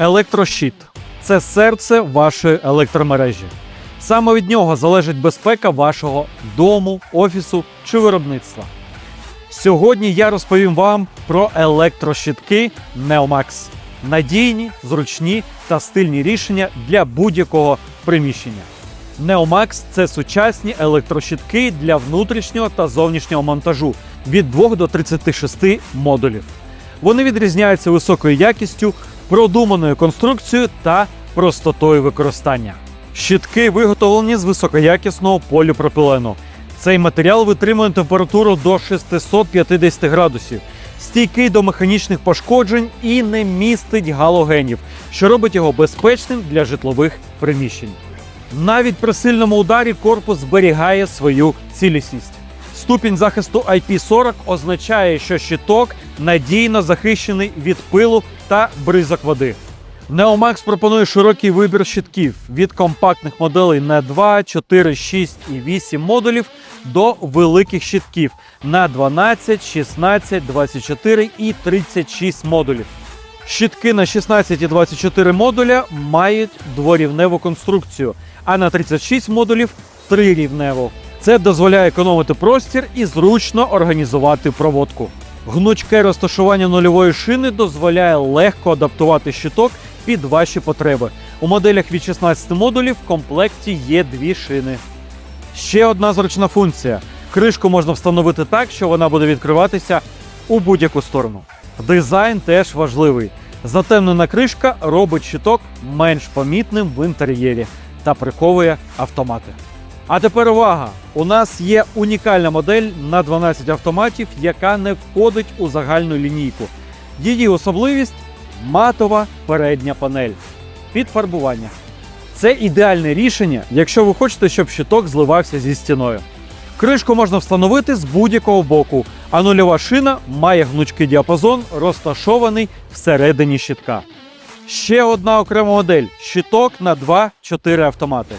Електрощит це серце вашої електромережі. Саме від нього залежить безпека вашого дому, офісу чи виробництва. Сьогодні я розповім вам про електрощитки Neomax. Надійні, зручні та стильні рішення для будь-якого приміщення. Neomax – це сучасні електрощитки для внутрішнього та зовнішнього монтажу від 2 до 36 модулів. Вони відрізняються високою якістю, продуманою конструкцією та простотою використання. Щитки виготовлені з високоякісного поліпропилену. Цей матеріал витримує температуру до 650 градусів, стійкий до механічних пошкоджень і не містить галогенів, що робить його безпечним для житлових приміщень. Навіть при сильному ударі корпус зберігає свою цілісність. Ступінь захисту IP40 означає, що щиток надійно захищений від пилу та бризок води. Neomax пропонує широкий вибір щитків від компактних моделей на 2, 4, 6 і 8 модулів до великих щитків на 12, 16, 24 і 36 модулів. Щитки на 16 і 24 модуля мають дворівневу конструкцію, а на 36 модулів трирівневу. Це дозволяє економити простір і зручно організувати проводку. Гнучке розташування нульової шини дозволяє легко адаптувати щиток під ваші потреби. У моделях від 16 модулів в комплекті є дві шини. Ще одна зручна функція: кришку можна встановити так, що вона буде відкриватися у будь-яку сторону. Дизайн теж важливий. Затемнена кришка робить щиток менш помітним в інтер'єрі та приховує автомати. А тепер увага! У нас є унікальна модель на 12 автоматів, яка не входить у загальну лінійку. Її особливість матова передня панель під фарбування. Це ідеальне рішення, якщо ви хочете, щоб щиток зливався зі стіною. Кришку можна встановити з будь-якого боку, а нульова шина має гнучкий діапазон, розташований всередині щитка. Ще одна окрема модель щиток на 2-4 автомати.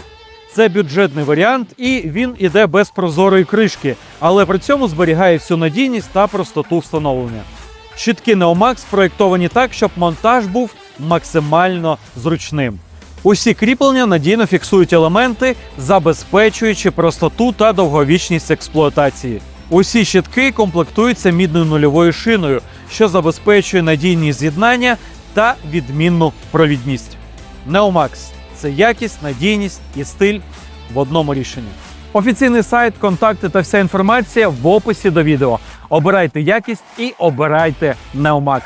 Це бюджетний варіант, і він іде без прозорої кришки, але при цьому зберігає всю надійність та простоту встановлення. Щитки Neomax проєктовані так, щоб монтаж був максимально зручним. Усі кріплення надійно фіксують елементи, забезпечуючи простоту та довговічність експлуатації. Усі щитки комплектуються мідною нульовою шиною, що забезпечує надійні з'єднання та відмінну провідність. Neomax – це якість, надійність і стиль в одному рішенні. Офіційний сайт, контакти та вся інформація в описі до відео. Обирайте якість і обирайте Neomax.